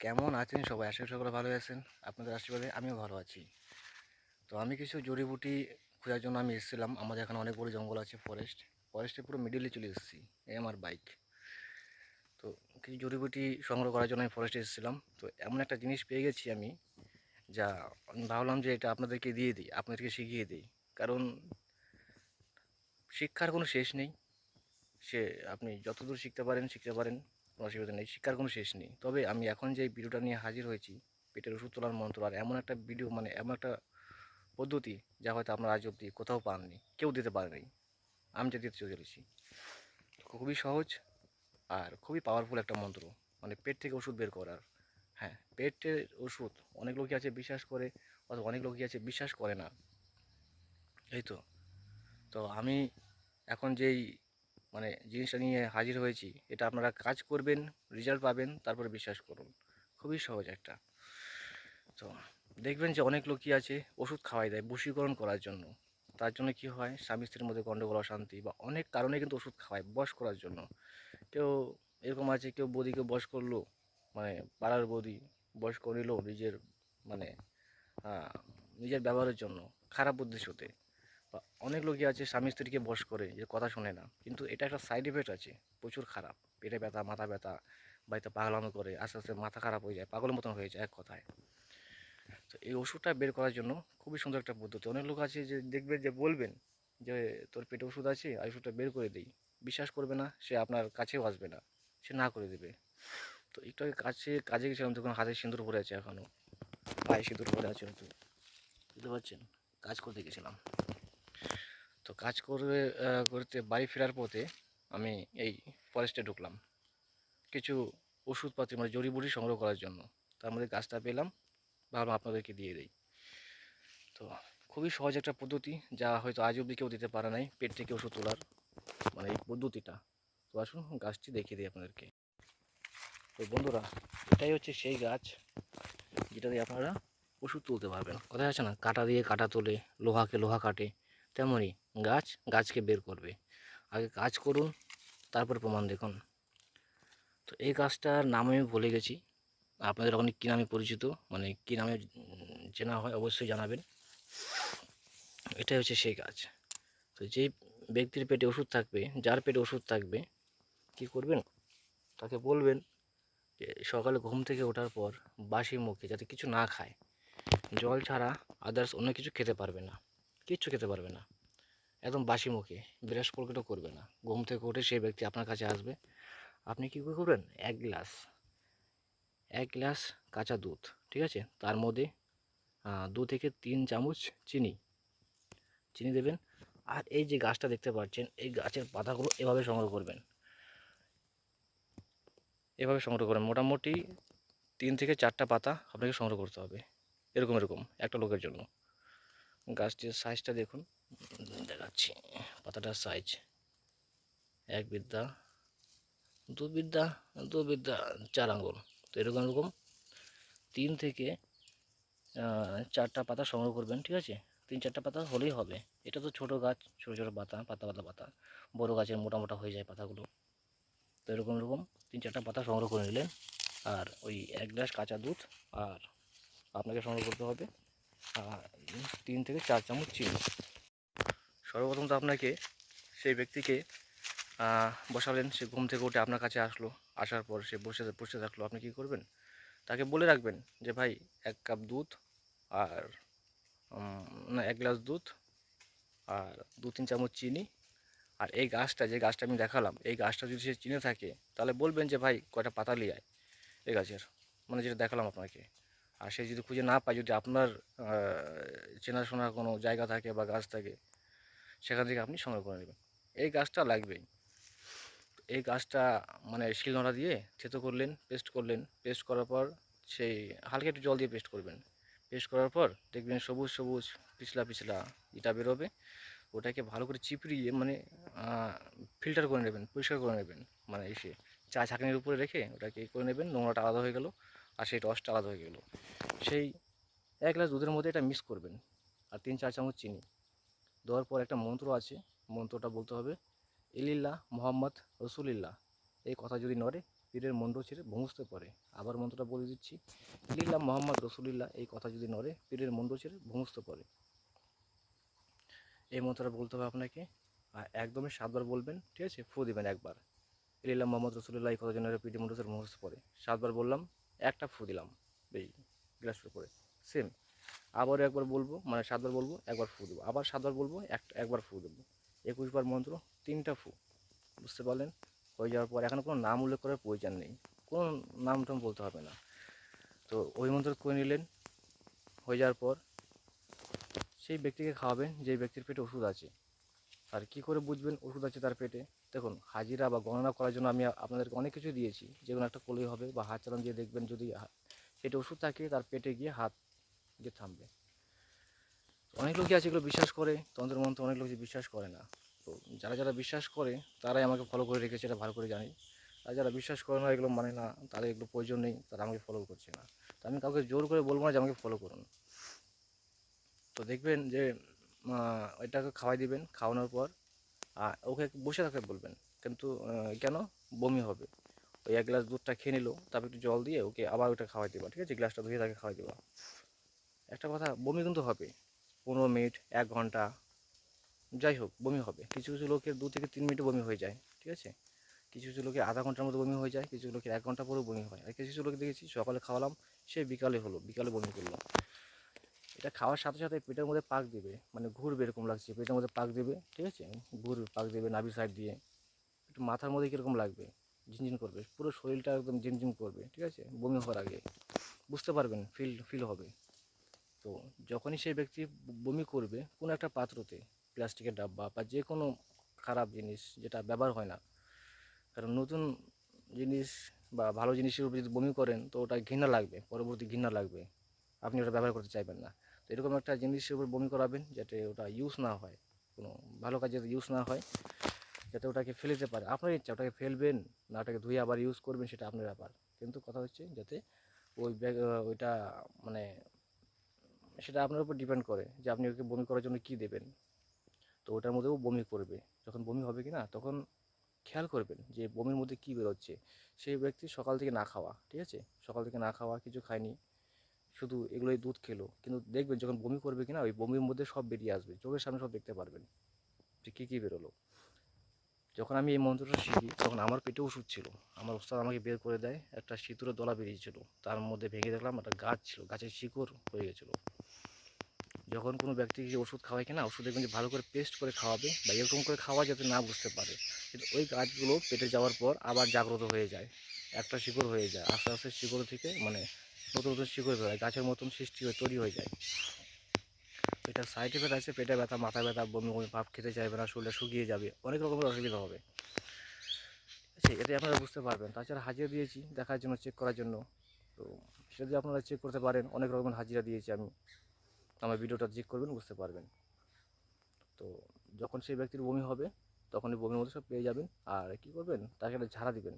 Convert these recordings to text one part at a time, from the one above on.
কেমন আছেন সবাই? আশা করি সকলে ভালো আছেন। আপনাদের আশীর্বাদে আমিও ভালো আছি। তো আমি কিছু জড়িবুটি খোঁজার জন্য আমি এসেছিলাম। আমাদের এখানে অনেক বড় জঙ্গল আছে ফরেস্ট ফরেস্টে পুরো মিডিলে চলে এসেছি, এই আমার বাইক তো কিছু জড়িবুটি সংগ্রহ করার জন্য আমি ফরেস্টে এসেছিলাম। তো এমন একটা জিনিস পেয়ে গেছি আমি, যা ভাবলাম যে এটা আপনাদেরকে দিয়ে দিই, আপনাদেরকে শিখিয়ে দিই। কারণ শিক্ষার কোনো শেষ নেই। সে আপনি যতদূর শিখতে পারেন শিখতে পারেন। অসুবিধা নেই, শিক্ষার কোনো শেষ নেই। তবে আমি এখন যে ভিডিওটা নিয়ে হাজির হয়েছি, পেটের ওষুধ তোলার মন্ত্র আর এমন একটা ভিডিও মানে এমন একটা পদ্ধতি যা হয়তো আপনারা আজ অব্দি কোথাও পাননি, কেউ দিতে পারেনি আমি যে দিতে চলেছি। খুবই সহজ আর খুবই পাওয়ারফুল একটা মন্ত্র মানে পেট থেকে ওষুধ বের করার। হ্যাঁ পেটের ওষুধ, অনেক লোকই আছে বিশ্বাস করে, অথবা অনেক লোকই আছে বিশ্বাস করে না। এই তো। তো আমি এখন যেই মানে জিনিসটা নিয়ে হাজির হয়েছি, এটা আপনারা কাজ করবেন রেজাল্ট পাবেন, তারপরে বিশ্বাস করুন। খুবই সহজ একটা। তো দেখবেন যে অনেক লোকই আছে, ওষুধ খাওয়াই দেয় বশীকরণ করার জন্য। তার জন্য কি হয়, স্বামী স্ত্রীর মধ্যে গণ্ডগোল অশান্তি বা অনেক কারণে কিন্তু ওষুধ খাওয়ায় বশ করার জন্য। কেউ এরকম আছে, কেউ বৌদিকে বস করল মানে পাড়ার বৌদি বশ করে নিল নিজের মানে নিজের ব্যবহারের জন্য, খারাপ উদ্দেশ্যতে। অনেক লোকই আছে স্বামী স্ত্রীকে বস করে যে কথা শোনে না। কিন্তু এটা একটা সাইড এফেক্ট আছে, প্রচুর খারাপ। পেটে ব্যথা, মাথা ব্যথা, বাড়িতে পাগলামো করে, আস্তে আস্তে মাথা খারাপ হয়ে যায়, পাগলের মতন হয়ে যায় এক কথায়। তো এই ওষুধটা বের করার জন্য খুবই সুন্দর একটা পদ্ধতি। অনেক লোক আছে যে দেখবেন যে বলবেন যে, তোর পেটে ওষুধ আছে, আর ওষুধটা বের করে দিই। বিশ্বাস করবে না, সে আপনার কাছেও আসবে না, সে না করে দেবে। তো একটু আগে কাছে, কাজে গেছিলাম তখন হাতে সিঁদুর পরে আছে এখনও পায়ে সিঁদুর পরে আছে হয়তো। বুঝতে পারছেন? কাজ করতে গেছিলাম। তো কাজ করে করতে, বাড়ি ফেরার পথে আমি এই ফরেস্টে ঢুকলাম। কিছু ওষুধপাতি মানে জড়িবুটি সংগ্রহ করার জন্য। তার মধ্যে গাছটা পেলাম, ভাবলাম আপনাদেরকে দিয়ে দিই। তো খুবই সহজ একটা পদ্ধতি, যা হয়তো আজ অবধি কেউ দিতে পারে নাই, পেট থেকে ওষুধ তোলার মানে এই পদ্ধতিটা। তো আসুন, গাছটি দেখিয়ে দিই আপনাদেরকে। তো বন্ধুরা, এটাই হচ্ছে সেই গাছ যেটা দিয়ে আপনারা ওষুধ তুলতে পারবেন। কথা আছে না, কাটা দিয়ে কাটা তোলে, লোহাকে লোহা কাটে, তেমনই। গাছ, গাছকে বের করবে। আগে কাজ করুন, তারপর প্রমাণ দেখুন। তো এই গাছটার নাম আমি ভুলে গেছি। আপনাদের ওখানে কী নামে পরিচিত? মানে কী নামে চেনা হয় অবশ্যই জানাবেন। এটাই হচ্ছে সেই গাছ তো যেই ব্যক্তির পেটে ওষুধ থাকবে, যার পেটে ওষুধ থাকবে, কি করবেন? তাকে বলবেন যে সকালে ঘুম থেকে ওঠার পর বাসি মুখে যাতে কিছু না খায়। জল ছাড়া আদার্স অন্য কিছু খেতে পারবে না। কিচ্ছু খেতে পারবে না। একদম বাসি মুখে ব্রাশ কলকেটও করবে না। ঘুম থেকে উঠে সেই ব্যক্তি আপনার কাছে আসবে। আপনি কী করবেন? এক গ্লাস এক গ্লাস কাঁচা দুধ, ঠিক আছে? তার মধ্যে দু থেকে তিন চামচ চিনি। চিনি দেবেন। আর এই যে গাছটা দেখতে পাচ্ছেন, এই গাছের পাতাগুলো এভাবে সংগ্রহ করবেন। এভাবে সংগ্রহ করবেন। মোটামুটি তিন থেকে চারটা পাতা আপনাকে সংগ্রহ করতে হবে। এরকম এরকম, একটা লোকের জন্য। গাছটির সাইজটা দেখুন। দেখাচ্ছি। পাতাটার সাইজ এক বিদ্যা, দু বিদ্যা দু বিদ্যা, চার আঙ্গুল। তো এরকম এরকম তিন থেকে চারটা পাতা সংগ্রহ করবেন, ঠিক আছে? তিন, চারটা পাতা হলেই হবে। এটা তো ছোট গাছ, ছোটো ছোটো পাতা পাতা পাতা পাতা। বড় গাছের মোটা মোটা হয়ে যায় পাতাগুলো। তো এরকম এরকম তিন, চারটা পাতা সংগ্রহ করে নিলেন। আর ওই এক গ্লাস কাঁচা দুধ আর আপনাকে সংগ্রহ করতে হবে আর তিন থেকে চার চামচ চিনি। সর্বপ্রথম তো আপনাকে সেই ব্যক্তিকে বসালেন। সে ঘুম থেকে উঠে আপনার কাছে আসলো। আসার পর সে বসে বসে থাকল। আপনি কি করবেন? তাকে বলে রাখবেন যে, ভাই, এক কাপ দুধ আর না, এক গ্লাস দুধ আর দু, তিন চামচ চিনি। আর এই গাছটা, যে গাছটা আমি দেখালাম, এই গাছটা যদি সে চিনে থাকে, তাহলে বলবেন যে, ভাই, কয়টা পাতা লিয়ে আয় এই গাছের? মানে যেটা দেখালাম আপনাকে। আর সে যদি খুঁজে না পায়, যদি আপনার চেনাশোনা কোনো জায়গা থাকে বা গাছ থাকে সেখান থেকে আপনি সংগ্রহ করে নেবেন। এই গাছটা লাগবেই। এই গাছটা মানে শিলনোড়া দিয়ে থেতো করলেন পেস্ট করলেন। পেস্ট করার পর সেই হালকা একটু জল দিয়ে পেস্ট করবেন। পেস্ট করার পর দেখবেন সবুজ সবুজ, পিছলা পিছলা এটা বেরোবে। ওটাকে ভালো করে চিপড়িয়ে মানে ফিল্টার করে নেবেন, পরিষ্কার করে নেবেন। মানে এসে চা ছাঁকনির উপরে রেখে ওটাকে করে নেবেন, নোংরাটা আলাদা হয়ে গেল আর সেই রসটা আলাদা হয়ে গেল। সেই এক গ্লাস দুধের মধ্যে এটা মিক্স করবেন। আর তিন, চার চামচ চিনি। দেওয়ার পর একটা মন্ত্র আছে, মন্ত্রটা বলতে হবে ইলিল্লাহ মোহাম্মদ রসুলিল্লাহ। এই কথা যদি নড়ে, পীরের মন্ত্র ছেড়ে ভূমস্তে পড়ে আবার মন্ত্রটা বলে দিচ্ছি লিল্লাহ মোহাম্মদ রসুলিল্লাহ। এই কথা যদি নড়ে, পীরের মন্ত্র ছেড়ে ভূমস্তে পড়ে এই মন্ত্রটা বলতে হবে আপনাকে, আর একদমই সাতবার বলবেন, ঠিক আছে? ফু দিবেন একবার। লিল্লাহ মোহাম্মদ রসুলিল্লাহ। এই কথা যদি নড়ে, পীরের মন্ত্র ছেড়ে ভূমস্তে পড়ে সাতবার বললাম, একটা ফু দিলাম এই গ্লাসের উপরে সেম আবার একবার বলব মানে সাতবার বলব, একবার ফু দেবো। আবার সাতবার বলব একটা একবার ফু দেবো। একুশ বার মন্ত্র, তিনটা ফু। বুঝতে পারলেন? হয়ে যাওয়ার পর এখন কোনো নাম উল্লেখ করার প্রয়োজন নেই। কোনো নাম টাম বলতে হবে না। তো ওই মন্ত্র করে নিলেন। হয়ে যাওয়ার পর সেই ব্যক্তিকে খাওয়াবেন, যে ব্যক্তির পেটে ওষুধ আছে। আর কি করে বুঝবেন ওষুধ আছে তার পেটে? দেখুন, হাজিরা বা গণনা করার জন্য আমি আপনাদেরকে অনেক কিছু দিয়েছি। যেগুলো একটা করলেই হবে বা হাত চালান দিয়ে দেখবেন যদি পেটে ওষুধ থাকে, তার পেটে গিয়ে হাত গিয়ে থামবে। অনেক লোকই আছে এগুলো বিশ্বাস করে তন্ত্র মন্ত্র অনেক লোক বিশ্বাস করে না। তো যারা যারা বিশ্বাস করে তারাই আমাকে ফলো করে রেখেছে এটা ভালো করে জানি। আর যারা বিশ্বাস করে না এগুলো মানে না তাদের এগুলো প্রয়োজন নেই তারা আমাকে ফলো করছে না। তো আমি কাউকে জোর করে বলব না যে আমাকে ফলো করুন। তো দেখবেন যে এটাকে খাওয়াই দিবেন খাওয়ানোর পর আহ, ওকে বসে থাকতে বলবেন। কিন্তু কেন? বমি হবে। ওই এক গ্লাস দুধটা খেয়ে নিলো তারপর একটু জল দিয়ে ওকে আবার ওটা খাওয়াই দেবা ঠিক আছে? গ্লাসটা ধুয়ে তাকে খাওয়াই দেবা। একটা কথা, বমি কিন্তু হবে। পনেরো মিনিট, এক ঘণ্টা, যাই হোক, বমি হবে। কিছু কিছু লোকের দু থেকে তিন মিনিটে বমি হয়ে যায়, ঠিক আছে? কিছু কিছু লোকের আধা ঘণ্টার মতো বমি হয়ে যায়, কিছু লোকের এক ঘণ্টা পরেও বমি হয়। আর কিছু কিছু লোক দেখেছি, সকালে খাওয়ালাম, সে বিকালে হলো, বিকালে বমি করল। এটা খাওয়ার সাথে সাথে পেটের মধ্যে পাক দেবে মানে ঘুরবে এরকম লাগছে, পেটের মধ্যে পাক দেবে, ঠিক আছে? ঘুরবে পাক দেবে নাভি সাইড দিয়ে। একটু মাথার মধ্যে কীরকম লাগবে? ঝিনঝিন করবে, পুরো শরীরটা একদম ঝিনঝিন করবে, ঠিক আছে? বমি হওয়ার আগে। বুঝতে পারবেন ফিল ফিল হবে। তো যখনই সেই ব্যক্তি বমি করবে, কোনো একটা পাত্রতে, প্লাস্টিকের ডাব্বা বা যে কোনো খারাপ জিনিস যেটা ব্যবহার হয় না, কারণ নতুন জিনিস বা ভালো জিনিসের উপর যদি বমি করেন, তো ওটা ঘৃণা লাগবে, পরবর্তী ঘৃণা লাগবে। আপনি ওটা ব্যবহার করতে চাইবেন না। তো এরকম একটা জিনিসের উপর বমি করাবেন যাতে ওটা ইউজ না হয়, কোনো ভালো কাজে যাতে ইউজ না হয়, যাতে ওটাকে ফেলে দিতে পারে। আপনার ইচ্ছা, ওটাকে ফেলবেন, না ওটাকে ধুয়ে আবার ইউজ করবেন, সেটা আপনার ব্যাপার। কিন্তু কথা হচ্ছে যাতে ওই ব্যাগ, ওইটা মানে সেটা আপনার উপর ডিপেন্ড করে যে আপনি ওকে বমি করার জন্য কী দেবেন। তো ওটার মধ্যেও বমি করবে। যখন বমি হবে কি না তখন খেয়াল করবেন যে বমির মধ্যে কী বেরোচ্ছে। সেই ব্যক্তি সকাল থেকে না খাওয়া, ঠিক আছে? সকাল থেকে না খাওয়া, কিছু খায়নি। শুধু এগুলোই দুধ খেলো। কিন্তু দেখবেন যখন বমি করবে কি না ওই বমির মধ্যে সব বেরিয়ে আসবে। চোখের সামনে সব দেখতে পারবেন যে কী কী বেরোলো। যখন আমি এই মন্ত্রটা শিখি, তখন আমার পেটে ওষুধ ছিল। আমার ওস্তাদ আমাকে বের করে দেয়, একটা সিঁতুরের দলা বেরিয়েছিল। তার মধ্যে ভেঙে দেখলাম, একটা গাছ ছিল। গাছের শিকড় হয়ে গেছিল। যখন কোনো ব্যক্তিকে ওষুধ খাওয়াই কিনা, ওষুধ দেখবেন যে ভালো করে পেস্ট করে খাওয়াবে বা এরকম করে খাওয়া যাতে না বুঝতে পারে। কিন্তু ওই গাছগুলো পেটে যাওয়ার পর আবার জাগ্রত হয়ে যায়, একটা শিকড় হয়ে যায়, আস্তে আস্তে শিকড় থেকে মানে নতুন নতুন শিকড় বেরোয়, গাছের মতন সৃষ্টি হয়ে তৈরি হয়ে যায়। এটা সাইড এফেক্ট আছে, পেটে ব্যথা, মাথা ব্যথা, বমি বমি, ভাব খেতে চাইবে না, শরীরটা শুকিয়ে যাবে, অনেক রকমের অসুবিধা হবে। আচ্ছা এটাই আপনারা বুঝতে পারবেন। তাছাড়া হাজিরা দিয়েছি, দেখার জন্য চেক করার জন্য। তো সেটা যদি আপনারা চেক করতে পারেন, অনেক রকমের হাজিরা দিয়েছি আমি। আমার ভিডিওটা চেক করবেন বুঝতে পারবেন। তো যখন সেই ব্যক্তির বমি হবে, তখন এই বমির মধ্যে সব পেয়ে যাবেন। আর কি করবেন? তাকে একটা ঝাড়া দিবেন।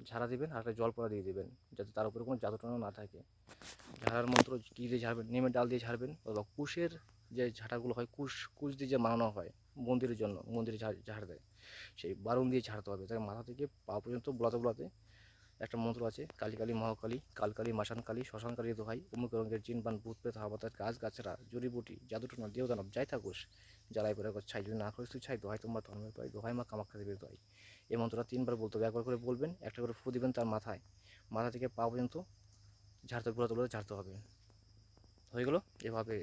ঝাড়া দিবেন আর একটা জল পড়া দিয়ে দেবেন, যাতে তার উপরে কোনো জাদুটনা না থাকে। ঝাড়ার মন্ত্র কী দিয়ে ঝাড়বেন? নিমের ডাল দিয়ে ঝাড়বেন অথবা কুশের যে ঝাঁটাগুলো হয়, কুশ কুশ দিয়ে যে মানানো হয়, মন্দিরের জন্য, মন্দিরে ঝাড় ঝাড় দেয়, সেই বারুণ দিয়ে ঝাড়তে হবে। তাকে মাথা থেকে পা পর্যন্ত বোলাতে বোলাতে একটা মন্ত্র আছে কালী কালী মহাকালী, কালকালী মাসান কালী শ্মশান কালী দোহাই অমুক রঙের জিনবান ভূত, প্রেত হাবাতার গাছ গাছরা জড়িবুটি জাদুটনা দেওদানব যাই থাকুস, জ্বালাই পরে ছাই, যদি না করিস তুই ছাই, দোহাই, তোমার ধর্মের পাই, দোহাই, মা কামাখ্যা দেবীর দোহাই। এই মন্ত্রটা তিনবার বলতে হবে, একবার করে বলবেন, একটা করে ফু দিবেন তার মাথায়। মাথা থেকে পা পর্যন্ত ঝাড়তে বোলাতে বোলাতে ঝাড়তে হবে। হয়ে গেলো? এভাবে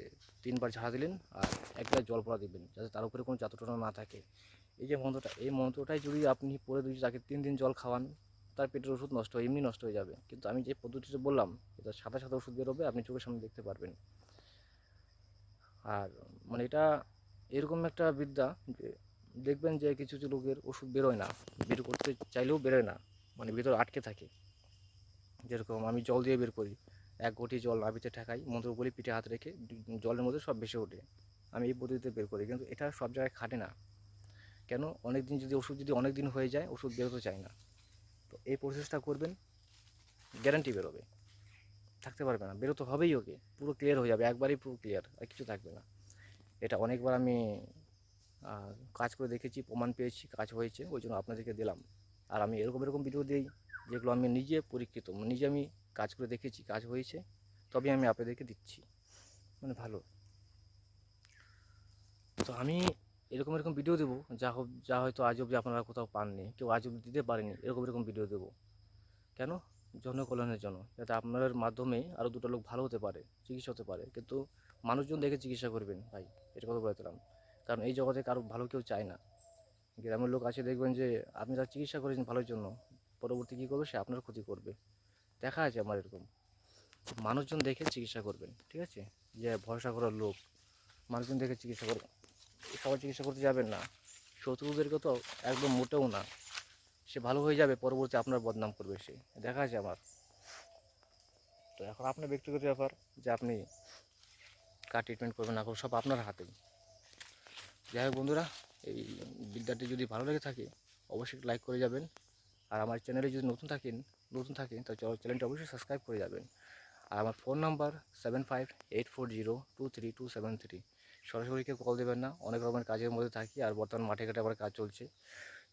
তিনবার ঝাড়া দিলেন আর এক গ্লাস জল পড়া দিবেন, যাতে তার উপরে কোনো জাদুটনা না থাকে। এই যে মন্ত্রটা, এই মন্ত্রটাই যদি আপনি পরে যদি তাকে তিন দিন জল খাওয়ান তার পেটের ওষুধ নষ্ট হয়, এমনি নষ্ট হয়ে যাবে। কিন্তু আমি যে পদ্ধতিটা বললাম, এটা সাদা সাদা ওষুধ বেরোবে, আপনি চোখের সামনে দেখতে পারবেন। আর মানে এটা এরকম একটা বিদ্যা যে, দেখবেন যে কিছু কিছু লোকের ওষুধ বেরোয় না, বের করতে চাইলেও বেরোয় না মানে ভিতরে আটকে থাকে। যেরকম আমি জল দিয়ে বের করি, এক ঘটি জল নাভিতে ঠেকাই, মন্ত্র বলি, পিঠে হাত রেখে জলের মধ্যে সব ভেসে ওঠে। আমি এই পদ্ধতিতে বের করি, কিন্তু এটা সব জায়গায় খাটে না। কেন? অনেক দিন যদি ওষুধ যদি অনেক দিন হয়ে যায়, ওষুধ বেরোতে চায় না। এই প্রসেসটা করবেন গ্যারান্টি বেরোবে। থাকতে পারবে না, বেরোতে হবেই ওকে, পুরো ক্লিয়ার হয়ে যাবে, একবারই পুরো ক্লিয়ার আর কিছু থাকবে না। এটা অনেকবার আমি কাজ করে দেখেছি, প্রমাণ পেয়েছি, কাজ হয়েছে, ওই জন্য আপনাদেরকে দিলাম। আর আমি এরকম এরকম ভিডিও দিই, যেগুলো আমি নিজে পরীক্ষিত মানে নিজে আমি কাজ করে দেখেছি, কাজ হয়েছে তবে আমি আপনাদেরকে দিচ্ছি। মানে ভালো। তো আমি এরকম এরকম ভিডিও দেবো। যা হোক, যা হয়তো আজ অবধি আপনারা কোথাও পাননি, কেউ আজ অবধি দিতে পারেনি, এরকম এরকম ভিডিও দেবো। কেন? জনকল্যাণের জন্য। যাতে আপনার মাধ্যমে আরও দুটো লোক ভালো হতে পারে, চিকিৎসা হতে পারে। কিন্তু মানুষজন দেখে চিকিৎসা করবেন, ভাই, এটা কথা বলে দিলাম। কারণ এই জগতে কারও ভালো কেউ চায় না। গ্রামের লোক আছে, দেখবেন যে, আপনি তার চিকিৎসা করেছেন ভালোর জন্য, পরবর্তী কী করবে? সে আপনার ক্ষতি করবে। দেখা আছে আমার এরকম। মানুষজন দেখে চিকিৎসা করবেন, ঠিক আছে? যে ভরসা করার লোক। মানুষজন দেখে চিকিৎসা করবেন। সবাই চিকিৎসা করতে যাবেন না। শত্রুদেরকে তো একদম মোটেও না। সে ভালো হয়ে যাবে, পরবর্তী আপনার বদনাম করবে সে। দেখা আছে আমার। তো এখন আপনার ব্যক্তিগত ব্যাপার যে আপনি কার ট্রিটমেন্ট করবেন না করবেন সব আপনার হাতেই। যাই হোক বন্ধুরা, এই বিদ্যাটি যদি ভালো লেগে থাকে, অবশ্যই লাইক করে যাবেন। আর আমার চ্যানেলে যদি নতুন থাকেন নতুন থাকেন চ্যানেল- চ্যানেলটা অবশ্যই সাবস্ক্রাইব করে যাবেন। আর আমার phone number seven five eight four zero two three two seven three সরাসরি কেউ কল দেবেন না। অনেক রকমের কাজের মধ্যে থাকি আর বর্তমান মাঠে ঘাটে আবার কাজ চলছে।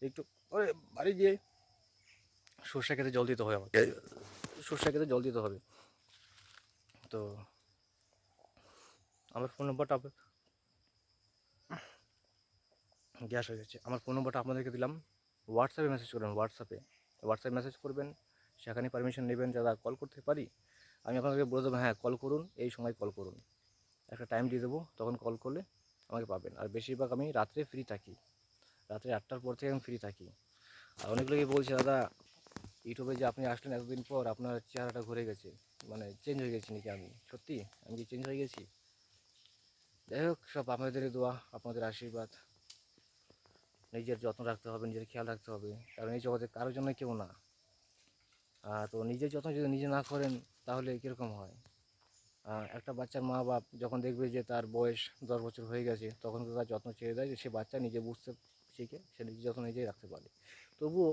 একটু ওই বাড়ি গিয়ে সর্ষে খেতে জল দিতে হবে আমাকে। সর্ষে খেতে জল দিতে হবে। তো আমার ফোন নম্বরটা গ্যাস হয়ে যাচ্ছে। আমার ফোন নম্বরটা আপনাদেরকে দিলাম। হোয়াটসঅ্যাপে মেসেজ করবেন হোয়াটসঅ্যাপে হোয়াটসঅ্যাপে মেসেজ করবেন সেখানে পারমিশন নেবেন যারা কল করতে পারি আমি আপনাদেরকে বলে দেবো হ্যাঁ কল করুন এই সময় কল করুন। একটা টাইম দিয়ে দেবো, তখন কল করলে আমাকে পাবেন। আর বেশিরভাগ আমি রাত্রে ফ্রি থাকি। রাত্রে আটটার পর থেকে আমি ফ্রি থাকি। আর অনেক লোকই বলছে, দাদা, ইউটিউবে যে আপনি আসলেন এতদিন পর, আপনার চেহারাটা ঘুরে গেছে। মানে চেঞ্জ হয়ে গেছি নাকি আমি? সত্যি? আমি কি চেঞ্জ হয়ে গেছি? যাই হোক, সব আপনাদের দোয়া, আপনাদের আশীর্বাদ। নিজের যত্ন রাখতে হবে, নিজের খেয়াল রাখতে হবে। কারণ এই জগতে কারোর জন্য কেউ না। তো নিজের যত্ন যদি নিজে না করেন, তাহলে কীরকম হয়? একটা বাচ্চার মা বাপ যখন দেখবে যে তার বয়স দশ বছর হয়ে গেছে, তখন তার যত্ন ছেড়ে দেয় যে সে বাচ্চা নিজে বুঝতে শিখে, সে নিজের যত্ন নিজেই রাখতে পারে। তবুও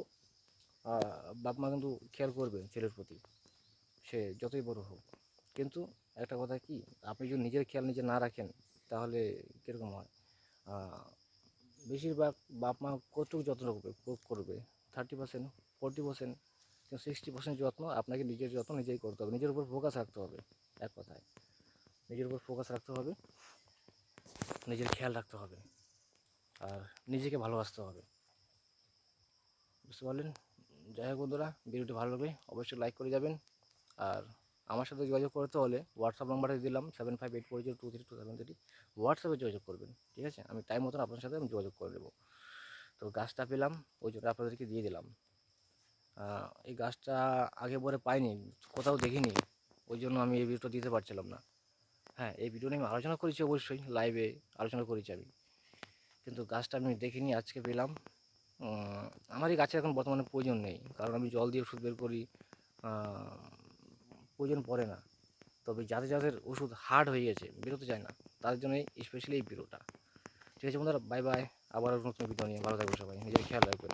বাপ মা কিন্তু খেয়াল করবে ছেলের প্রতি, সে যতই বড় হোক। কিন্তু একটা কথা কি, আপনি যদি নিজের খেয়াল নিজে না রাখেন, তাহলে কীরকম হয়? বেশিরভাগ বাপ মা কতটুকু যত্ন করবে করবে? Thirty percent forty percent sixty percent যত্ন আপনাকে নিজের যত্ন নিজেই করতে হবে, নিজের উপর ফোকাস রাখতে হবে। এক কথায়। নিজের উপর ফোকাস রাখতে হবে। নিজের খেয়াল রাখতে হবে। আর নিজেকে ভালোবাসতে হবে। বুঝতে পারলেন? যাই হোক বন্ধুরা, ভিডিওটি ভালো লাগবে অবশ্যই লাইক করে যাবেন। আর আমার সাথে যোগাযোগ করতে হলে হোয়াটসঅ্যাপ নাম্বারে দিলাম seven five eight four zero two three two seven three হোয়াটসঅ্যাপে যোগাযোগ করবেন, ঠিক আছে? আমি টাইম মতন আপনার সাথে আমি যোগাযোগ করে দেবো তো গাছটা পেলাম, ওই জন্য আপনাদেরকে দিয়ে দিলাম। এই গাছটা আগে পরে পাইনি, কোথাও দেখিনি। ওই জন্য আমি এই ভিডিওটা দিতে পারছিলাম না। হ্যাঁ এই ভিডিও নিয়ে আমি আলোচনা করেছি অবশ্যই লাইভে আলোচনা করেছি আমি। কিন্তু গাছটা আমি দেখিনি, আজকে পেলাম। আমার এই গাছের এখন বর্তমানে প্রয়োজন নেই, কারণ আমি জল দিয়ে ওষুধ বের করি প্রয়োজন পড়ে না। তবে যাদের যাদের ওষুধ হার্ড হয়ে গেছে, বেরোতে চায় না, তাদের জন্য স্পেশালি এই ভিডিওটা ঠিক আছে বন্ধুরা বাই বাই আবার নতুন ভিডিও নিয়ে, ভালো থাকবেন সবাই, নিজের খেয়াল রাখবেন।